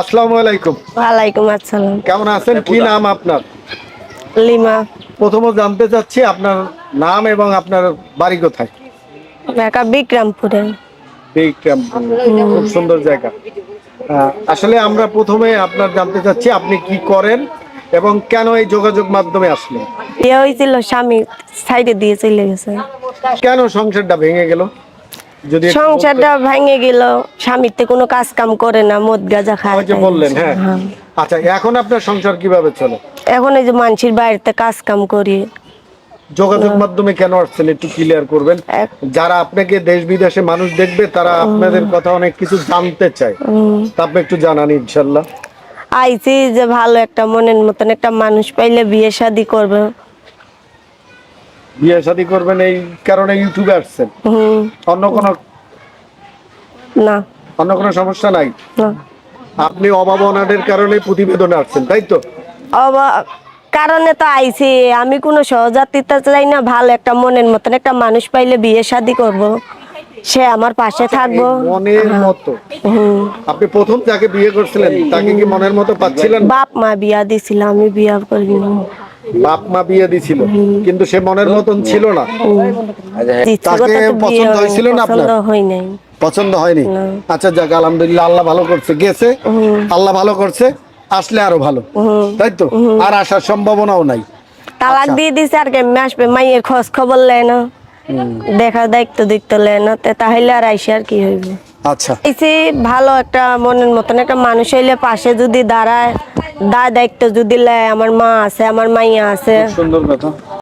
আসসালামু আলাইকুম। ওয়ালাইকুম আসসালাম। কেমন আছেন? কি নাম আপনার? লিমা। প্রথমত জানতে চাচ্ছি আপনার নাম এবং আপনার বাড়ি কোথায়? ঢাকা বিক্রমপুরে। বিক্রমপুর। খুব সুন্দর জায়গা। আসলে আমরা প্রথমে আপনার জানতে চাচ্ছি আপনি কি করেন এবং কেন এই যোগাযোগ মাধ্যমে আসলেন? বিয়ে হয়েছিল স্বামী সাইডে দিয়ে চলে গেছে। কেন সংসারটা ভেঙে গেল? যদি সংসারটা ভেঙে গেল স্বামীতে কোনো কাজ কাম করে না মদ গাঁজা। খায়। যে বললেন হ্যাঁ। আচ্ছা এখন আপনার সংসার কীভাবে চলে? এখন এই যে মানুষের বাড়িতে কাজ কাম করি। যোগাযোগ মাধ্যমে কেন আসছেন? একটু ক্লিয়ার করবেন। যারা আপনাকে দেশ বিদেশে মানুষ দেখবে তারা আপনাদের কথা অনেক কিছু জানতে চায়। তা আপনি একটু জানান ইনশাল্লাহ। আইছি যে ভালো একটা মনের মতন একটা মানুষ পাইলে বিয়ে শাদি করবে। বিয়ে শাদী করবেন এই কারণে ইউটিউবে আসছেন। অন্য কোনো না। অন্য কোনো সমস্যা নাই? না। আপনি অভাব অনাটের কারণে প্রতিবেদনে আসছেন তাই তো? অবা- কারণে তো আইছি। আমি কোনো সহজাতিতে চাই না ভালো একটা মনের মতন একটা মানুষ পাইলে বিয়ে শাদি করব। সে আমার পাশে থাকব। মনের মতো। আপনি প্রথম যাকে বিয়ে করছিলেন তাকে কি মনের মতো পাচ্ছিলেন? বাপ মা বিয়া দিছিল আমি বিয়া করিনি। বাপ মা বিয়ে দিছিল কিন্তু সে মনের মতন ছিল না। তাকে পছন্দ হয়েছিল না আপনার? পছন্দ হয় হয়নি আচ্ছা যাক আলহামদুলিল্লাহ আল্লাহ ভালো করছে গেছে। আল্লাহ ভালো করছে আসলে আরও ভালো। তাই তো? আর আসার সম্ভাবনাও নাই। তালাক আচ্ছা। দিয়ে দিছে আর কেমন আসবে? মাইয়ের খোঁজ খবর লেয় না। দেখা দায়িত্ব দিতে লেয় না। তাহলে আর আইসে আর কি হইবে? আচ্ছা। এসে ভালো একটা মনের মতন একটা মানুষ হইলে পাশে যদি দাঁড়ায় দায় দায়িত্ব যদি লেয় আমার মা আছে আমার মাইয়া আছে। সুন্দর কথা।